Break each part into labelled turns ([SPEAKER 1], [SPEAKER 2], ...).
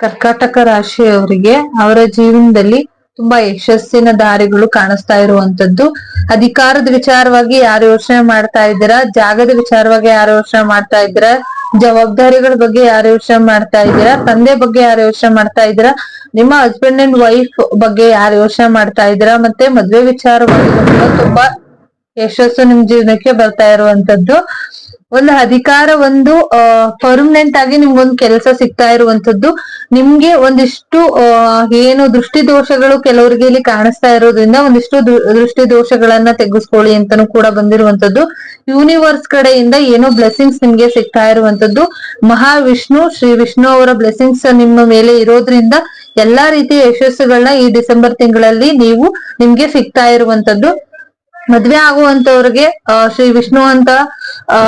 [SPEAKER 1] ಕರ್ಕಾಟಕ ರಾಶಿಯವರಿಗೆ ಅವರ ಜೀವನದಲ್ಲಿ ತುಂಬಾ ಯಶಸ್ಸಿನ ದಾರಿಗಳು ಕಾಣಿಸ್ತಾ ಇರುವಂತದ್ದು. ಅಧಿಕಾರದ ವಿಚಾರವಾಗಿ ಯಾರು ಯೋಚನೆ ಮಾಡ್ತಾ ಇದ್ದೀರಾ? ಜಾಗದ ವಿಚಾರವಾಗಿ ಯಾರು ಯೋಚನೆ ಮಾಡ್ತಾ ಇದ್ದೀರಾ? ಜವಾಬ್ದಾರಿಗಳ ಬಗ್ಗೆ ಯಾರು ಯೋಚನೆ ಮಾಡ್ತಾ ಇದ್ದೀರಾ? ತಂದೆ ಬಗ್ಗೆ ಯಾರು ಯೋಚನೆ ಮಾಡ್ತಾ ಇದ್ದೀರಾ? ನಿಮ್ಮ ಹಸ್ಬೆಂಡ್ ಅಂಡ್ ವೈಫ್ ಬಗ್ಗೆ ಯಾರು ಯೋಚನೆ ಮಾಡ್ತಾ ಇದ್ದೀರಾ? ಮತ್ತೆ ಮದ್ವೆ ವಿಚಾರವಾಗಿ ತುಂಬಾ ಯಶಸ್ಸು ನಿಮ್ ಜೀವನಕ್ಕೆ ಬರ್ತಾ ಇರುವಂತದ್ದು. ಒಂದು ಅಧಿಕಾರ, ಒಂದು ಪರ್ಮನೆಂಟ್ ಆಗಿ ನಿಮ್ಗೊಂದು ಕೆಲಸ ಸಿಗ್ತಾ ಇರುವಂತದ್ದು ನಿಮ್ಗೆ ಒಂದಿಷ್ಟು ಏನು ದೃಷ್ಟಿ ದೋಷಗಳು ಕೆಲವರಿಗೆ ಇಲ್ಲಿ ಕಾಣಿಸ್ತಾ ಇರೋದ್ರಿಂದ ಒಂದಿಷ್ಟು ದೃಷ್ಟಿ ದೋಷಗಳನ್ನ ತೆಗೆಸ್ಕೊಳ್ಳಿ ಅಂತಾನು ಕೂಡ ಬಂದಿರುವಂತದ್ದು ಯೂನಿವರ್ಸ್ ಕಡೆಯಿಂದ ಏನೋ ಬ್ಲೆಸ್ಸಿಂಗ್ಸ್ ನಿಮ್ಗೆ ಸಿಗ್ತಾ ಇರುವಂತದ್ದು ಮಹಾವಿಷ್ಣು, ಶ್ರೀ ವಿಷ್ಣು ಅವರ ಬ್ಲೆಸ್ಸಿಂಗ್ಸ್ ನಿಮ್ಮ ಮೇಲೆ ಇರೋದ್ರಿಂದ ಎಲ್ಲಾ ರೀತಿಯ ಯಶಸ್ಸುಗಳನ್ನ ಈ ಡಿಸೆಂಬರ್ ತಿಂಗಳಲ್ಲಿ ನೀವು ನಿಮ್ಗೆ ಸಿಗ್ತಾ ಇರುವಂತದ್ದು ಮದ್ವೆ ಆಗುವಂತವ್ರಿಗೆ ಶ್ರೀ ವಿಷ್ಣು ಅಂತ, ಆ,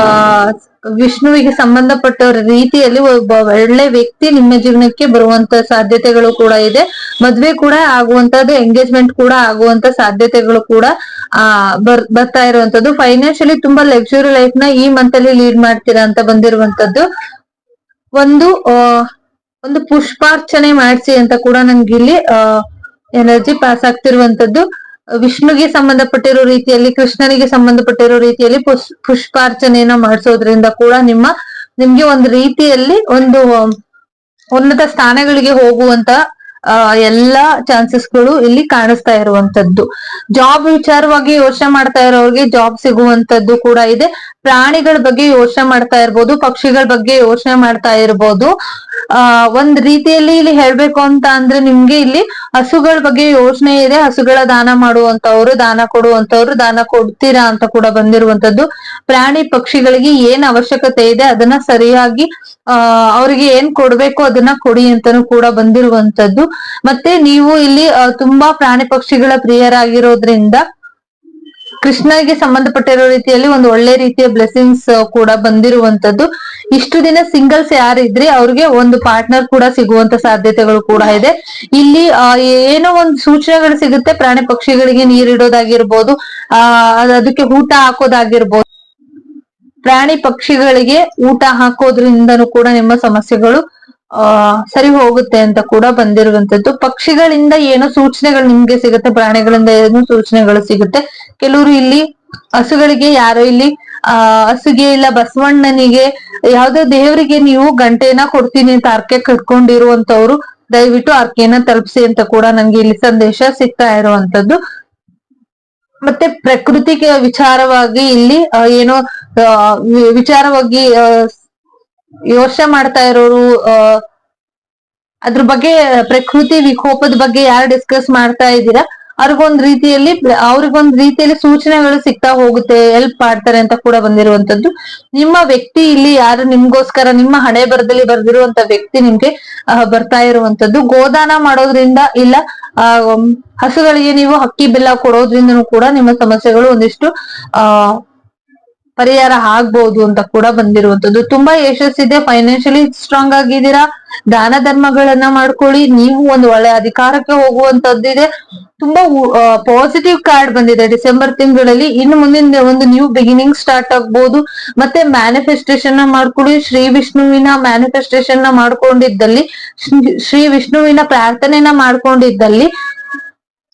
[SPEAKER 1] ವಿಷ್ಣುವಿಗೆ ಸಂಬಂಧಪಟ್ಟ ರೀತಿಯಲ್ಲಿ ಒಬ್ಬ ಒಳ್ಳೆ ವ್ಯಕ್ತಿ ನಿಮ್ಮ ಜೀವನಕ್ಕೆ ಬರುವಂತ ಸಾಧ್ಯತೆಗಳು ಕೂಡ ಇದೆ. ಮದ್ವೆ ಕೂಡ ಆಗುವಂತದ್ದು ಎಂಗೇಜ್ಮೆಂಟ್ ಕೂಡ ಆಗುವಂತ ಸಾಧ್ಯತೆಗಳು ಕೂಡ, ಆ, ಬರ್, ಬರ್ತಾ ಇರುವಂತದ್ದು. ಫೈನಾನ್ಷಿಯಲಿ ತುಂಬಾ ಲಕ್ಸುರಿ ಲೈಫ್ನ ಈ ಮಂತ್ ಅಲ್ಲಿ ಲೀಡ್ ಮಾಡ್ತೀರಾ ಅಂತ ಬಂದಿರುವಂತದ್ದು. ಒಂದು ಒಂದು ಪುಷ್ಪಾರ್ಚನೆ ಮಾಡಿಸಿ ಅಂತ ಕೂಡ ನನ್ಗೆ ಇಲ್ಲಿ ಎನರ್ಜಿ ಪಾಸ್ ಆಗ್ತಿರುವಂತದ್ದು. ವಿಷ್ಣುಗೆ ಸಂಬಂಧಪಟ್ಟಿರೋ ರೀತಿಯಲ್ಲಿ, ಕೃಷ್ಣನಿಗೆ ಸಂಬಂಧಪಟ್ಟಿರೋ ರೀತಿಯಲ್ಲಿ ಪುಷ್, ಪುಷ್ಪಾರ್ಚನೆಯನ್ನ ಮಾಡಿಸೋದ್ರಿಂದ ಕೂಡ ನಿಮ್ಮ, ನಿಮ್ಗೆ ಒಂದು ರೀತಿಯಲ್ಲಿ ಒಂದು ಉನ್ನತ ಸ್ಥಾನಗಳಿಗೆ ಹೋಗುವಂತ ಎಲ್ಲಾ ಚಾನ್ಸಸ್ಗಳು ಇಲ್ಲಿ ಕಾಣಿಸ್ತಾ ಇರುವಂತದ್ದು. ಜಾಬ್ ವಿಚಾರವಾಗಿ ಯೋಚನೆ ಮಾಡ್ತಾ ಇರೋರಿಗೆ ಜಾಬ್ ಸಿಗುವಂತದ್ದು ಕೂಡ ಇದೆ. ಪ್ರಾಣಿಗಳ ಬಗ್ಗೆ ಯೋಚನೆ ಮಾಡ್ತಾ ಇರ್ಬೋದು, ಪಕ್ಷಿಗಳ ಬಗ್ಗೆ ಯೋಚನೆ ಮಾಡ್ತಾ ಇರ್ಬೋದು. ಒಂದ್ ರೀತಿಯಲ್ಲಿ ಇಲ್ಲಿ ಹೇಳ್ಬೇಕು ಅಂತ ಅಂದ್ರೆ ನಿಮ್ಗೆ ಇಲ್ಲಿ ಹಸುಗಳ ಬಗ್ಗೆ ಯೋಚನೆ ಇದೆ. ಹಸುಗಳ ದಾನ ಮಾಡುವಂತವ್ರು, ದಾನ ಕೊಡುವಂತವ್ರು, ದಾನ ಕೊಡ್ತೀರಾ ಅಂತ ಕೂಡ ಬಂದಿರುವಂತದ್ದು. ಪ್ರಾಣಿ ಪಕ್ಷಿಗಳಿಗೆ ಏನ್ ಅವಶ್ಯಕತೆ ಇದೆ ಅದನ್ನ ಸರಿಯಾಗಿ ಅಹ್ ಅವ್ರಿಗೆ ಏನ್ ಕೊಡ್ಬೇಕು ಅದನ್ನ ಕೊಡಿ ಅಂತಾನು ಕೂಡ ಬಂದಿರುವಂತದ್ದು. ಮತ್ತೆ ನೀವು ಇಲ್ಲಿ ತುಂಬಾ ಪ್ರಾಣಿ ಪಕ್ಷಿಗಳ ಪ್ರಿಯರಾಗಿರೋದ್ರಿಂದ ಕೃಷ್ಣಗೆ ಸಂಬಂಧಪಟ್ಟಿರೋ ರೀತಿಯಲ್ಲಿ ಒಂದು ಒಳ್ಳೆ ರೀತಿಯ ಬ್ಲೆಸ್ಸಿಂಗ್ಸ್ ಕೂಡ ಬಂದಿರುವಂತದ್ದು. ಇಷ್ಟು ದಿನ ಸಿಂಗಲ್ಸ್ ಯಾರಿದ್ರಿ ಅವ್ರಿಗೆ ಒಂದು ಪಾರ್ಟ್ನರ್ ಕೂಡ ಸಿಗುವಂತ ಸಾಧ್ಯತೆಗಳು ಕೂಡ ಇದೆ. ಇಲ್ಲಿ ಏನೋ ಒಂದು ಸೂಚನೆಗಳು ಸಿಗುತ್ತೆ. ಪ್ರಾಣಿ ಪಕ್ಷಿಗಳಿಗೆ ನೀರಿಡೋದಾಗಿರ್ಬೋದು ಆ ಅದಕ್ಕೆ ಊಟ ಹಾಕೋದಾಗಿರ್ಬೋದು. ಪ್ರಾಣಿ ಪಕ್ಷಿಗಳಿಗೆ ಊಟ ಹಾಕೋದ್ರಿಂದನೂ ಕೂಡ ನಿಮ್ಮ ಸಮಸ್ಯೆಗಳು, ಆ, ಸರಿ ಹೋಗುತ್ತೆ ಅಂತ ಕೂಡ ಬಂದಿರುವಂತದ್ದು. ಪಕ್ಷಿಗಳಿಂದ ಏನೋ ಸೂಚನೆಗಳು ನಿಮ್ಗೆ ಸಿಗುತ್ತೆ, ಪ್ರಾಣಿಗಳಿಂದ ಏನೋ ಸೂಚನೆಗಳು ಸಿಗುತ್ತೆ. ಕೆಲವರು ಇಲ್ಲಿ ಹಸುಗಳಿಗೆ, ಯಾರೋ ಇಲ್ಲಿ ಆ, ಹಸುಗೆ ಇಲ್ಲ, ಬಸವಣ್ಣನಿಗೆ ಯಾವ್ದೋ ದೇವರಿಗೆ ನೀವು ಗಂಟೆನ ಕೊಡ್ತೀನಿ ಅಂತ ಅರ್ಕೆ ಕಟ್ಕೊಂಡಿರುವಂತವ್ರು ದಯವಿಟ್ಟು ಅರ್ಕೆನ ತಲುಪಿಸಿ ಅಂತ ಕೂಡ ನನ್ಗೆ ಇಲ್ಲಿ ಸಂದೇಶ ಸಿಗ್ತಾ ಇರುವಂತದ್ದು ಮತ್ತೆ ಪ್ರಕೃತಿಗೆ ವಿಚಾರವಾಗಿ ಇಲ್ಲಿ ಏನೋ ವಿಚಾರವಾಗಿ ಯೋಚನೆ ಮಾಡ್ತಾ ಇರೋರು ಅದ್ರ ಬಗ್ಗೆ ಪ್ರಕೃತಿ ವಿಕೋಪದ ಬಗ್ಗೆ ಯಾರು ಡಿಸ್ಕಸ್ ಮಾಡ್ತಾ ಇದ್ದೀರಾ? ಅವ್ರಿಗೊಂದ್ ರೀತಿಯಲ್ಲಿ ಅವ್ರಿಗೊಂದ್ ರೀತಿಯಲ್ಲಿ ಸೂಚನೆಗಳು ಸಿಗ್ತಾ ಹೋಗುತ್ತೆ ಹೆಲ್ಪ್ ಮಾಡ್ತಾರೆ ಅಂತ ಕೂಡ ಬಂದಿರುವಂತದ್ದು ನಿಮ್ಮ ವ್ಯಕ್ತಿ ಇಲ್ಲಿ ಯಾರು ನಿಮ್ಗೋಸ್ಕರ, ನಿಮ್ಮ ಹಣೆ ಬರದಲ್ಲಿ ಬರ್ದಿರುವಂತ ವ್ಯಕ್ತಿ ನಿಮ್ಗೆ ಬರ್ತಾ ಇರುವಂತದ್ದು ಗೋದಾನ ಮಾಡೋದ್ರಿಂದ ಇಲ್ಲ, ಆ, ಹಸುಗಳಿಗೆ ನೀವು ಅಕ್ಕಿ ಬೆಲ್ಲ ಕೊಡೋದ್ರಿಂದನೂ ಕೂಡ ನಿಮ್ಮ ಸಮಸ್ಯೆಗಳು ಒಂದಿಷ್ಟು, ಆ ಪರಿಹಾರ ಆಗ್ಬಹುದು ಅಂತ ಕೂಡ ಬಂದಿರುವಂತದ್ದು. ತುಂಬಾ ಯಶಸ್ಸಿದೆ. ಫೈನಾನ್ಷಿಯಲಿ ಸ್ಟ್ರಾಂಗ್ ಆಗಿದ್ದೀರಾ? ದಾನ ಧರ್ಮಗಳನ್ನ ಮಾಡ್ಕೊಳ್ಳಿ. ನೀವು ಒಂದು ಒಳ್ಳೆ ಅಧಿಕಾರಕ್ಕೆ ಹೋಗುವಂತದ್ದಿದೆ ತುಂಬಾ ಪಾಸಿಟಿವ್ ಕಾರ್ಡ್ ಬಂದಿದೆ ಡಿಸೆಂಬರ್ ತಿಂಗಳಲ್ಲಿ. ಇನ್ನು ಮುಂದಿನ ಒಂದು ನ್ಯೂ ಬಿಗಿನಿಂಗ್ ಸ್ಟಾರ್ಟ್ ಆಗ್ಬಹುದು ಮತ್ತೆ ಮ್ಯಾನಿಫೆಸ್ಟೇಷನ್ನ ಮಾಡ್ಕೊಳ್ಳಿ. ಶ್ರೀ ವಿಷ್ಣುವಿನ ಮ್ಯಾನಿಫೆಸ್ಟೇಷನ್ನ ಮಾಡ್ಕೊಂಡಿದ್ದಲ್ಲಿ, ಶ್ರೀ- ವಿಷ್ಣುವಿನ ಪ್ರಾರ್ಥನೆನ ಮಾಡ್ಕೊಂಡಿದ್ದಲ್ಲಿ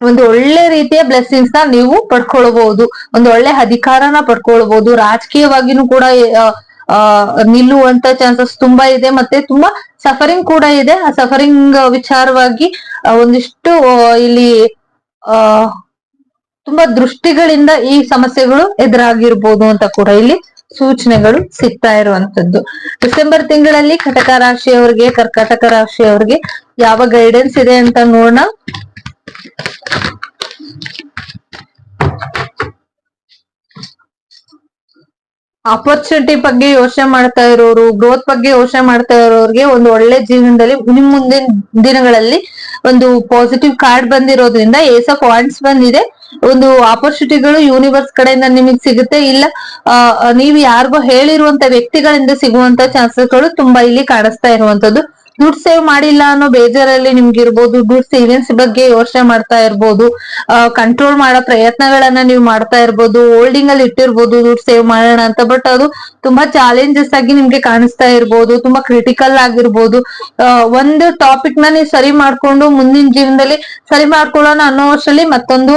[SPEAKER 1] ಒಂದು ಒಳ್ಳೆ ರೀತಿಯ ಬ್ಲೆಸ್ಸಿಂಗ್ಸ್ನ ನೀವು ಪಡ್ಕೊಳ್ಬಹುದು ಒಂದು ಒಳ್ಳೆ ಅಧಿಕಾರನ ಪಡ್ಕೊಳ್ಬಹುದು ರಾಜಕೀಯವಾಗಿನೂ ಕೂಡ ನಿಲ್ಲುವಂತ ಚಾನ್ಸಸ್ ತುಂಬಾ ಇದೆ. ಮತ್ತೆ ತುಂಬಾ ಸಫರಿಂಗ್ ಕೂಡ ಇದೆ. ಆ ಸಫರಿಂಗ್ ವಿಚಾರವಾಗಿ ಒಂದಿಷ್ಟು ಇಲ್ಲಿ, ಆ, ತುಂಬಾ ದೃಷ್ಟಿಗಳಿಂದ ಈ ಸಮಸ್ಯೆಗಳು ಎದುರಾಗಿರ್ಬೋದು ಅಂತ ಕೂಡ ಇಲ್ಲಿ ಸೂಚನೆಗಳು ಸಿಗ್ತಾ ಇರುವಂತದ್ದು. ಡಿಸೆಂಬರ್ ತಿಂಗಳಲ್ಲಿ ಕಟಕ ರಾಶಿಯವರಿಗೆ, ಕರ್ಕಾಟಕ ರಾಶಿಯವರಿಗೆ ಯಾವ ಗೈಡೆನ್ಸ್ ಇದೆ ಅಂತ ನೋಡೋಣ ಆಪರ್ಚುನಿಟಿ ಬಗ್ಗೆ ಯೋಚನೆ ಮಾಡ್ತಾ ಇರೋರು ಗ್ರೋತ್ ಬಗ್ಗೆ ಯೋಚನೆ ಮಾಡ್ತಾ ಇರೋರಿಗೆ ಒಂದು ಒಳ್ಳೆ ಜೀವನದಲ್ಲಿ ನಿಮ್ ಮುಂದಿನ ದಿನಗಳಲ್ಲಿ ಒಂದು ಪಾಸಿಟಿವ್ ಕಾರ್ಡ್ ಬಂದಿರೋದ್ರಿಂದ ಏಸ್ ವಾಂಡ್ಸ್ ಬಂದಿದೆ. ಒಂದು ಆಪರ್ಚುನಿಟಿಗಳು ಯೂನಿವರ್ಸ್ ಕಡೆಯಿಂದ ನಿಮಗೆ ಸಿಗುತ್ತೆ. ಇಲ್ಲ ನೀವು ಯಾರಿಗೂ ಹೇಳಿರುವಂತ ವ್ಯಕ್ತಿಗಳಿಂದ ಸಿಗುವಂತ ಚಾನ್ಸಸ್ಗಳು ತುಂಬಾ ಇಲ್ಲಿ ಕಾಣಿಸ್ತಾ ಇರುವಂತದ್ದು. ದುಡ್ಡು ಸೇವ್ ಮಾಡಿಲ್ಲ ಅನ್ನೋ ಬೇಜಾರಲ್ಲಿ ನಿಮ್ಗೆ ಇರ್ಬೋದು ದುಡ್ಡು ಸೇವಿಂಗ್ಸ್ ಬಗ್ಗೆ ಯೋಚನೆ ಮಾಡ್ತಾ ಇರ್ಬೋದು ಕಂಟ್ರೋಲ್ ಮಾಡೋ ಪ್ರಯತ್ನಗಳನ್ನ ನೀವು ಮಾಡ್ತಾ ಇರ್ಬೋದು ಹೋಲ್ಡಿಂಗ್ ಅಲ್ಲಿ ಇಟ್ಟಿರ್ಬೋದು ದುಡ್ಡು ಸೇವ್ ಮಾಡೋಣ ಅಂತ ಬಟ್ ಅದು ತುಂಬಾ ಚಾಲೆಂಜಸ್ ಆಗಿ ನಿಮ್ಗೆ ಕಾಣಿಸ್ತಾ ಇರ್ಬೋದು, ತುಂಬಾ ಕ್ರಿಟಿಕಲ್ ಆಗಿರ್ಬೋದು. ಒಂದು ಟಾಪಿಕ್ನ ನೀವು ಸರಿ ಮಾಡ್ಕೊಂಡು ಮುಂದಿನ ಜೀವನದಲ್ಲಿ ಸರಿ ಮಾಡ್ಕೊಳ್ಳೋಣ ಅನ್ನೋ ವರ್ಷದಲ್ಲಿ ಮತ್ತೊಂದು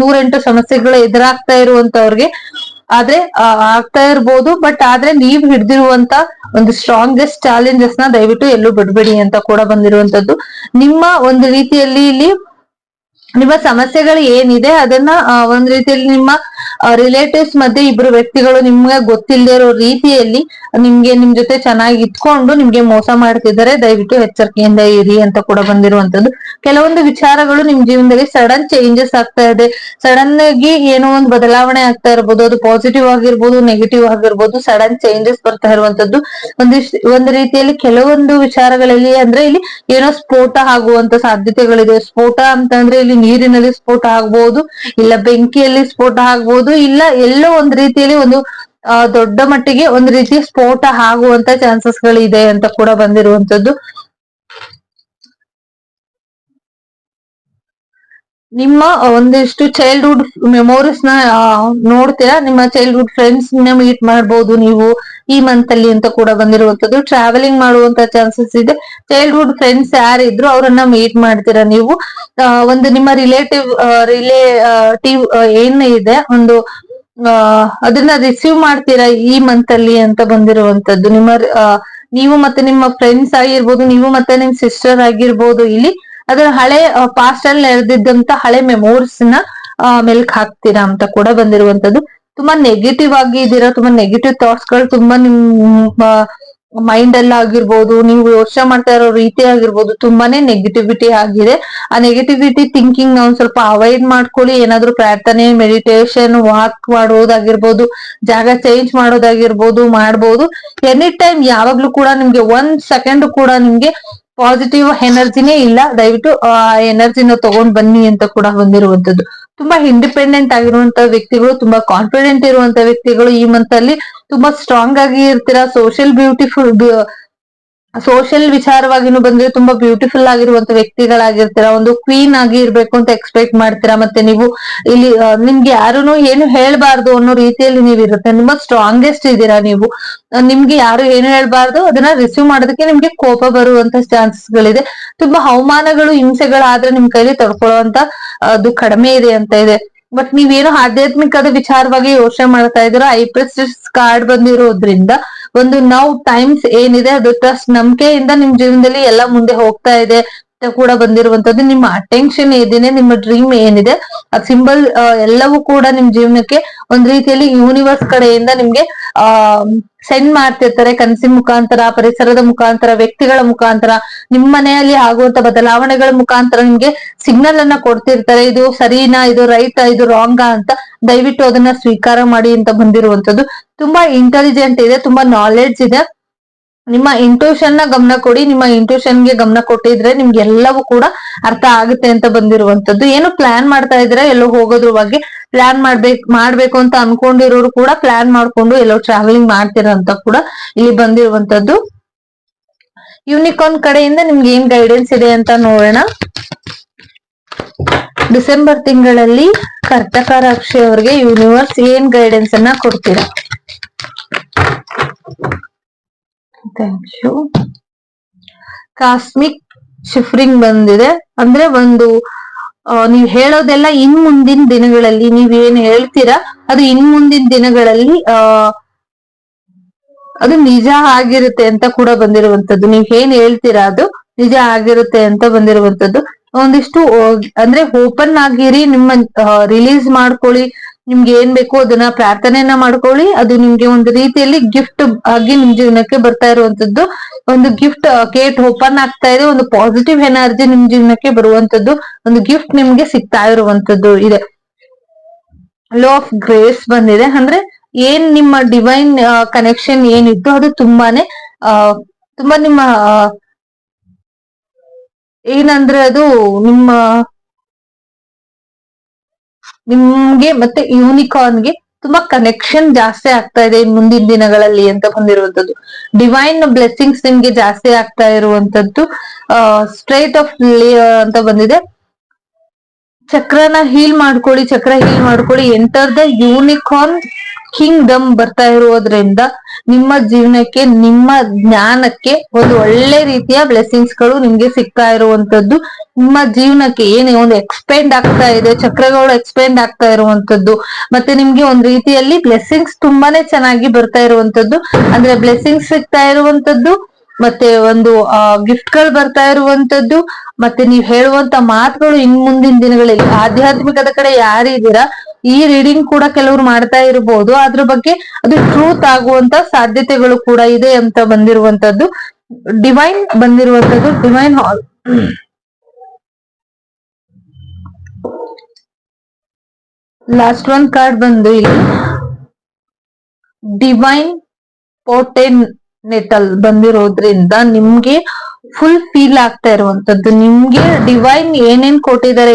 [SPEAKER 1] ನೂರೆಂಟು ಸಮಸ್ಯೆಗಳು ಎದುರಾಗ್ತಾ ಇರುವಂತವ್ರಿಗೆ ಆದ್ರೆ ಆಗ್ತಾ ಇರ್ಬೋದು ಬಟ್ ಆದ್ರೆ ನೀವ್ ಹಿಡ್ದಿರುವಂತ ಒಂದು ಸ್ಟ್ರಾಂಗೆಸ್ಟ್ ಚಾಲೆಂಜಸ್ನ ದಯವಿಟ್ಟು ಎಲ್ಲೂ ಬಿಡ್ಬೇಡಿ ಅಂತ ಕೂಡ ಬಂದಿರುವಂತದ್ದು. ನಿಮ್ಮ ಒಂದು ರೀತಿಯಲ್ಲಿ ಇಲ್ಲಿ ನಿಮ್ಮ ಸಮಸ್ಯೆಗಳು ಏನಿದೆ, ಅದನ್ನ ಒಂದ್ ರೀತಿಯಲ್ಲಿ ನಿಮ್ಮ ರಿಲೇಟಿವ್ಸ್ ಮಧ್ಯೆ ಇಬ್ರು ವ್ಯಕ್ತಿಗಳು ನಿಮ್ಗೆ ಗೊತ್ತಿಲ್ಲದೆ ಇರೋ ರೀತಿಯಲ್ಲಿ ನಿಮ್ಗೆ ನಿಮ್ ಜೊತೆ ಚೆನ್ನಾಗಿ ಇಟ್ಕೊಂಡು ನಿಮ್ಗೆ ಮೋಸ ಮಾಡ್ತಿದ್ದಾರೆ, ದಯವಿಟ್ಟು ಎಚ್ಚರಿಕೆಯಿಂದ ಇರಿ ಅಂತ ಕೂಡ ಬಂದಿರುವಂತದ್ದು ಕೆಲವೊಂದು ವಿಚಾರಗಳು ನಿಮ್ ಜೀವನದಲ್ಲಿ ಸಡನ್ ಚೇಂಜಸ್ ಆಗ್ತಾ ಇದೆ. ಸಡನ್ ಆಗಿ ಏನೋ ಒಂದು ಬದಲಾವಣೆ ಆಗ್ತಾ ಇರ್ಬೋದು, ಅದು ಪಾಸಿಟಿವ್ ಆಗಿರ್ಬೋದು ನೆಗೆಟಿವ್ ಆಗಿರ್ಬೋದು ಸಡನ್ ಚೇಂಜಸ್ ಬರ್ತಾ ಇರುವಂತದ್ದು ಒಂದಿಷ್ಟು, ಒಂದು ರೀತಿಯಲ್ಲಿ ಕೆಲವೊಂದು ವಿಚಾರಗಳಲ್ಲಿ ಅಂದ್ರೆ ಇಲ್ಲಿ ಏನೋ ಸ್ಫೋಟ ಆಗುವಂತ ಸಾಧ್ಯತೆಗಳಿದೆ. ಸ್ಫೋಟ ಅಂತಂದ್ರೆ ಇಲ್ಲಿ ನೀರಿನಲ್ಲಿ ಸ್ಫೋಟ ಆಗ್ಬಹುದು ಇಲ್ಲ ಬೆಂಕಿಯಲ್ಲಿ ಸ್ಫೋಟ ಆಗ್ಬಹುದು ಇಲ್ಲ ಎಲ್ಲೋ ಒಂದ್ ರೀತಿಯಲ್ಲಿ ಒಂದು ದೊಡ್ಡ ಮಟ್ಟಿಗೆ ಒಂದ್ ರೀತಿ ಸ್ಫೋಟ ಆಗುವಂತ ಚಾನ್ಸಸ್ ಗಳಿದೆ ಅಂತ ಕೂಡ ಬಂದಿರುವಂತದ್ದು. ನಿಮ್ಮ ಒಂದಿಷ್ಟು ಚೈಲ್ಡ್ಹುಡ್ ಮೆಮೊರೀಸ್ನ ನೋಡ್ತೀರಾ? ನಿಮ್ಮ ಚೈಲ್ಡ್ಹುಡ್ ಫ್ರೆಂಡ್ಸ್ನ ಮೀಟ್ ಮಾಡಬಹುದು ನೀವು ಈ ಮಂತ್ ಅಲ್ಲಿ ಅಂತ ಕೂಡ ಬಂದಿರುವಂತದ್ದು ಟ್ರಾವೆಲಿಂಗ್ ಮಾಡುವಂತ ಚಾನ್ಸಸ್ ಇದೆ. ಚೈಲ್ಡ್ಹುಡ್ ಫ್ರೆಂಡ್ಸ್ ಯಾರಿದ್ರು ಅವರನ್ನ ಮೀಟ್ ಮಾಡ್ತೀರಾ ನೀವು? ಒಂದು ನಿಮ್ಮ ರಿಲೇಟಿವ್ ರಿಲೇಟಿವ್ ಏನ್ ಇದೆ, ಒಂದು ಅದನ್ನ ರಿಸೀವ್ ಮಾಡ್ತೀರಾ ಈ ಮಂತ್ ಅಲ್ಲಿ ಅಂತ ಬಂದಿರುವಂತದ್ದು ನಿಮ್ಮ ನೀವು ಮತ್ತೆ ನಿಮ್ಮ ಫ್ರೆಂಡ್ಸ್ ಆಗಿರ್ಬೋದು, ನೀವು ಮತ್ತೆ ನಿಮ್ ಸಿಸ್ಟರ್ ಆಗಿರ್ಬೋದು ಇಲ್ಲಿ. ಅದರ ಹಳೆ ಪಾಸ್ಟ್ ಅಲ್ಲಿ ನಡೆದಿದ್ದಂತ ಹಳೆ ಮೆಮೋರೀಸ್ನ ಮೆಲ್ಕ್ ಹಾಕ್ತೀರಾ ಅಂತ ಕೂಡ ಬಂದಿರುವಂತದ್ದು. ತುಂಬಾ ನೆಗೆಟಿವ್ ಆಗಿ ಇದ್ದೀರಾ ತುಂಬಾ ನೆಗೆಟಿವ್ ಥಾಟ್ಸ್ಗಳು, ತುಂಬಾ ನಿಮ್ಮ ಮೈಂಡ್ ಅಲ್ಲಿ ಆಗಿರ್ಬೋದು, ನೀವು ಯೋಚನೆ ಮಾಡ್ತಾ ಇರೋ ರೀತಿ ಆಗಿರ್ಬೋದು, ತುಂಬಾನೇ ನೆಗೆಟಿವಿಟಿ ಆಗಿದೆ. ಆ ನೆಗೆಟಿವಿಟಿ ಥಿಂಕಿಂಗ್ನ ಒಂದ್ ಸ್ವಲ್ಪ ಅವಾಯ್ಡ್ ಮಾಡ್ಕೊಳ್ಳಿ, ಏನಾದ್ರು ಪ್ರಾರ್ಥನೆ ಮೆಡಿಟೇಷನ್ ವಾಕ್ ಮಾಡೋದಾಗಿರ್ಬೋದು ಜಾಗ ಚೇಂಜ್ ಮಾಡೋದಾಗಿರ್ಬೋದು ಮಾಡ್ಬೋದು. ಎನಿ ಟೈಮ್ ಯಾವಾಗ್ಲೂ ಕೂಡ ನಿಮ್ಗೆ ಒಂದ್ ಸೆಕೆಂಡ್ ಕೂಡ ನಿಮ್ಗೆ ಪಾಸಿಟಿವ್ ಎನರ್ಜಿನೇ ಇಲ್ಲ. ದಯವಿಟ್ಟು, ಆ ಎನರ್ಜಿನ ತಗೊಂಡ್ ಬನ್ನಿ ಅಂತ ಕೂಡ ಬಂದಿರುವಂತದ್ದು ತುಂಬಾ ಇಂಡಿಪೆಂಡೆಂಟ್ ಆಗಿರುವಂತ ವ್ಯಕ್ತಿಗಳು, ತುಂಬಾ ಕಾನ್ಫಿಡೆಂಟ್ ಇರುವಂತ ವ್ಯಕ್ತಿಗಳು ಈ ಮಂತ್ ಅಲ್ಲಿ ತುಂಬಾ ಸ್ಟ್ರಾಂಗ್ ಆಗಿ ಇರ್ತೀರಾ? ಸೋಷಿಯಲ್ ಬ್ಯೂಟಿಫುಲ್ ಸೋಷಿಯಲ್ ವಿಚಾರವಾಗಿನೂ ಬಂದ್ರೆ ತುಂಬಾ ಬ್ಯೂಟಿಫುಲ್ ಆಗಿರುವಂತ ವ್ಯಕ್ತಿಗಳಾಗಿರ್ತೀರಾ, ಒಂದು ಕ್ವೀನ್ ಆಗಿ ಇರ್ಬೇಕು ಅಂತ ಎಕ್ಸ್ಪೆಕ್ಟ್ ಮಾಡ್ತೀರಾ, ಮತ್ತೆ ನೀವು ಇಲ್ಲಿ ನಿಮ್ಗೆ ಯಾರು ಏನು ಹೇಳ್ಬಾರ್ದು ಅನ್ನೋ ರೀತಿಯಲ್ಲಿ ನೀವು ಇರುತ್ತೆ. ತುಂಬಾ ಸ್ಟ್ರಾಂಗೆಸ್ಟ್ ಇದ್ದೀರಾ ನೀವು. ನಿಮ್ಗೆ ಯಾರು ಏನು ಹೇಳ್ಬಾರ್ದು, ಅದನ್ನ ರಿಸೀವ್ ಮಾಡೋದಕ್ಕೆ ನಿಮ್ಗೆ ಕೋಪ ಬರುವಂತ ಚಾನ್ಸಸ್ ಗಳಿದೆ. ತುಂಬಾ ಅವಮಾನಗಳು, ಹಿಂಸೆಗಳಾದ್ರೆ ನಿಮ್ ಕೈಲಿ ತಡ್ಕೊಳ್ಳುವಂತ ಅದು ಕಡಿಮೆ ಇದೆ ಅಂತ ಇದೆ. ಬಟ್ ನೀವೇನು ಆಧ್ಯಾತ್ಮಿಕದ ವಿಚಾರವಾಗಿ ಯೋಚನೆ ಮಾಡ್ತಾ ಇದ್ರ ಐ ಪ್ರೆಸ್ಟಿಸ್ ಕಾರ್ಡ್ ಬಂದಿರೋದ್ರಿಂದ ಒಂದು ನೌ ಟೈಮ್ಸ್ ಏನಿದೆ, ಅದು ಟ್ರಸ್ಟ್ ನಂಬಿಕೆಯಿಂದ ನಿಮ್ ಜೀವನದಲ್ಲಿ ಎಲ್ಲ ಮುಂದೆ ಹೋಗ್ತಾ ಇದೆ. ಕೂಡ ಬಂದಿರುವಂತದ್ದು. ನಿಮ್ಮ ಅಟೆನ್ಷನ್ ಏನಿದೆ ನಿಮ್ಮ ಡ್ರೀಮ್ ಏನಿದೆ. ಆ ಸಿಂಬಲ್ ಎಲ್ಲವೂ ಕೂಡ ನಿಮ್ ಜೀವನಕ್ಕೆ ಒಂದ್ ರೀತಿಯಲ್ಲಿ ಯೂನಿವರ್ಸ್ ಕಡೆಯಿಂದ ನಿಮ್ಗೆ, ಆ ಸೆಂಡ್ ಮಾಡ್ತಿರ್ತಾರೆ. ಕನಸಿನ ಮುಖಾಂತರ, ಪರಿಸರದ ಮುಖಾಂತರ, ವ್ಯಕ್ತಿಗಳ ಮುಖಾಂತರ ನಿಮ್ ಮನೆಯಲ್ಲಿ ಆಗುವಂತ ಬದಲಾವಣೆಗಳ ಮುಖಾಂತರ ನಿಮ್ಗೆ ಸಿಗ್ನಲ್ ಅನ್ನ ಕೊಡ್ತಿರ್ತಾರೆ. ಇದು ಸರಿನಾ, ಇದು ರೈಟ್, ಇದು ರಾಂಗಾ ಅಂತ ದಯವಿಟ್ಟು ಅದನ್ನ ಸ್ವೀಕಾರ ಮಾಡಿ ಅಂತ ಬಂದಿರುವಂತದ್ದು. ತುಂಬಾ ಇಂಟೆಲಿಜೆಂಟ್ ಇದೆ, ತುಂಬಾ ನಾಲೆಡ್ಜ್ ಇದೆ. ನಿಮ್ಮ ಇಂಟ್ಯೂಷನ್ನ ಗಮನ ಕೊಡಿ, ನಿಮ್ಮ ಇಂಟ್ಯೂಷನ್ಗೆ ಗಮನ ಕೊಟ್ಟಿದ್ರೆ ನಿಮ್ಗೆ ಎಲ್ಲವೂ ಕೂಡ ಅರ್ಥ ಆಗುತ್ತೆ ಅಂತ ಬಂದಿರುವಂತದ್ದು ಏನು ಪ್ಲಾನ್ ಮಾಡ್ತಾ ಇದ್ರೆ ಎಲ್ಲೋ ಹೋಗೋದ್ರ ಬಗ್ಗೆ ಪ್ಲಾನ್ ಮಾಡ್ಬೇಕು ಮಾಡ್ಬೇಕು ಅಂತ ಅನ್ಕೊಂಡಿರೋರು ಕೂಡ ಪ್ಲಾನ್ ಮಾಡ್ಕೊಂಡು ಎಲ್ಲೋ ಟ್ರಾವೆಲಿಂಗ್ ಮಾಡ್ತೀರಾ ಅಂತ ಕೂಡ ಇಲ್ಲಿ ಬಂದಿರುವಂತದ್ದು ಯುನಿಕಾರ್ನ್ ಕಡೆಯಿಂದ ನಿಮ್ಗೆ ಏನ್ ಗೈಡೆನ್ಸ್ ಇದೆ ಅಂತ ನೋಡೋಣ. ಡಿಸೆಂಬರ್ ತಿಂಗಳಲ್ಲಿ ಕರ್ತಕ ರಾಕ್ಷಿ ಅವರಿಗೆ ಯೂನಿವರ್ಸ್ ಏನ್ ಗೈಡೆನ್ಸ್ ಅನ್ನ ಕೊಡ್ತೀರಾ? ಥ್ಯಾಂಕ್ ಯು ಕಾಸ್ಮಿಕ್ ಶಿಫ್ರಿಂಗ್ ಬಂದಿದೆ. ಅಂದ್ರೆ ಒಂದು ನೀವು ಹೇಳೋದೆಲ್ಲ ಇನ್ ಮುಂದಿನ ದಿನಗಳಲ್ಲಿ ನೀವ್ ಏನ್ ಹೇಳ್ತೀರಾ? ಅದು ಇನ್ ಮುಂದಿನ ದಿನಗಳಲ್ಲಿ, ಆ, ಅದು ನಿಜ ಆಗಿರುತ್ತೆ ಅಂತ ಕೂಡ ಬಂದಿರುವಂತದ್ದು ನೀವ್ ಏನ್ ಹೇಳ್ತೀರಾ ಅದು? ನಿಜ ಆಗಿರುತ್ತೆ ಅಂತ ಬಂದಿರುವಂತದ್ದು ಒಂದಿಷ್ಟು ಅಂದ್ರೆ ಓಪನ್ ಆಗಿರಿ ನಿಮ್ಮ ರಿಲೀಸ್ ಮಾಡ್ಕೊಳ್ಳಿ. ನಿಮ್ಗೆ ಏನ್ ಬೇಕು ಅದನ್ನ ಪ್ರಾರ್ಥನೆಯನ್ನ ಮಾಡ್ಕೊಳ್ಳಿ. ಅದು ನಿಮ್ಗೆ ಒಂದು ರೀತಿಯಲ್ಲಿ ಗಿಫ್ಟ್ ಆಗಿ ನಿಮ್ ಜೀವನಕ್ಕೆ ಬರ್ತಾ ಇರುವಂತದ್ದು. ಒಂದು ಗಿಫ್ಟ್ ಗೇಟ್ ಓಪನ್ ಆಗ್ತಾ ಇದೆ. ಒಂದು ಪಾಸಿಟಿವ್ ಎನರ್ಜಿ ನಿಮ್ ಜೀವನಕ್ಕೆ ಬರುವಂತದ್ದು. ಒಂದು ಗಿಫ್ಟ್ ನಿಮ್ಗೆ ಸಿಗ್ತಾ ಇರುವಂತದ್ದು ಇದೆ. ಲೋ ಆಫ್ ಗ್ರೇಸ್ ಬಂದಿದೆ. ಅಂದ್ರೆ ಏನ್ ನಿಮ್ಮ ಡಿವೈನ್ ಕನೆಕ್ಷನ್ ಏನಿತ್ತು ಅದು ತುಂಬಾನೇ ತುಂಬಾ ನಿಮ್ಮ ಏನಂದ್ರೆ ಅದು ನಿಮ್ಮ ನಿಮ್ಗೆ ಮತ್ತೆ ಯೂನಿಕಾರ್ನ್ಗೆ ತುಂಬಾ ಕನೆಕ್ಷನ್ ಜಾಸ್ತಿ ಆಗ್ತಾ ಇದೆ ಮುಂದಿನ ದಿನಗಳಲ್ಲಿ ಅಂತ ಬಂದಿರುವಂತದ್ದು ಡಿವೈನ್ ಬ್ಲೆಸ್ಸಿಂಗ್ಸ್ ನಿಮ್ಗೆ ಜಾಸ್ತಿ ಆಗ್ತಾ ಇರುವಂತದ್ದು ಸ್ಟ್ರೈಟ್ ಆಫ್ ಅಂತ ಬಂದಿದೆ. ಚಕ್ರನ ಹೀಲ್ ಮಾಡ್ಕೊಳ್ಳಿ, ಚಕ್ರ ಹೀಲ್ ಮಾಡ್ಕೊಳ್ಳಿ ಎಂಟರ್ ದ ಯೂನಿಕಾರ್ನ್ ಕಿಂಗ್ಡಮ್ ಬರ್ತಾ ಇರೋದ್ರಿಂದ ನಿಮ್ಮ ಜೀವನಕ್ಕೆ, ನಿಮ್ಮ ಜ್ಞಾನಕ್ಕೆ ಒಂದು ಒಳ್ಳೆ ರೀತಿಯ ಬ್ಲೆಸ್ಸಿಂಗ್ಸ್ಗಳು ನಿಮ್ಗೆ ಸಿಗ್ತಾ ಇರುವಂತದ್ದು ನಿಮ್ಮ ಜೀವನಕ್ಕೆ ಏನೇ ಒಂದು ಎಕ್ಸ್ಪೆಂಡ್ ಆಗ್ತಾ ಇದೆ ಚಕ್ರಗಳು ಎಕ್ಸ್ಪೆಂಡ್ ಆಗ್ತಾ ಇರುವಂತದ್ದು ಮತ್ತೆ ನಿಮ್ಗೆ ಒಂದ್ ರೀತಿಯಲ್ಲಿ ಬ್ಲೆಸ್ಸಿಂಗ್ಸ್ ತುಂಬಾನೇ ಚೆನ್ನಾಗಿ ಬರ್ತಾ ಇರುವಂತದ್ದು ಅಂದ್ರೆ ಬ್ಲೆಸ್ಸಿಂಗ್ಸ್ ಸಿಗ್ತಾ ಇರುವಂತದ್ದು ಮತ್ತೆ ಒಂದು ಗಿಫ್ಟ್ಗಳು ಬರ್ತಾ ಇರುವಂತದ್ದು ಮತ್ತೆ ನೀವ್ ಹೇಳುವಂತ ಮಾತುಗಳು ಇನ್ ಮುಂದಿನ ದಿನಗಳಲ್ಲಿ. ಆಧ್ಯಾತ್ಮಿಕದ ಕಡೆ ಯಾರಿದ್ದೀರಾ? ಈ ರೀಡಿಂಗ್ ಕೂಡ ಕೆಲವರು ಮಾಡ್ತಾ ಇರಬಹುದು ಅದ್ರ ಬಗ್ಗೆ ಅದು ಟ್ರೂತ್ ಆಗುವಂತ ಸಾಧ್ಯತೆಗಳು ಕೂಡ ಇದೆ ಅಂತ ಬಂದಿರುವಂತದ್ದು. Divine ಬಂದಿರುವಂತದ್ದು. Divine hall last one card ಬಂದು ಇಲ್ಲಿ. ಡಿವೈನ್ ಪೋಟೆನ್ ನೆಟಲ್ ಬಂದಿರೋದ್ರಿಂದ ನಿಮ್ಗೆ ಫುಲ್ ಫೀಲ್ ಆಗ್ತಾ ಇರುವಂತದ್ದು. ನಿಮ್ಗೆ ಡಿವೈನ್ ಏನೇನ್ ಕೊಟ್ಟಿದ್ದಾರೆ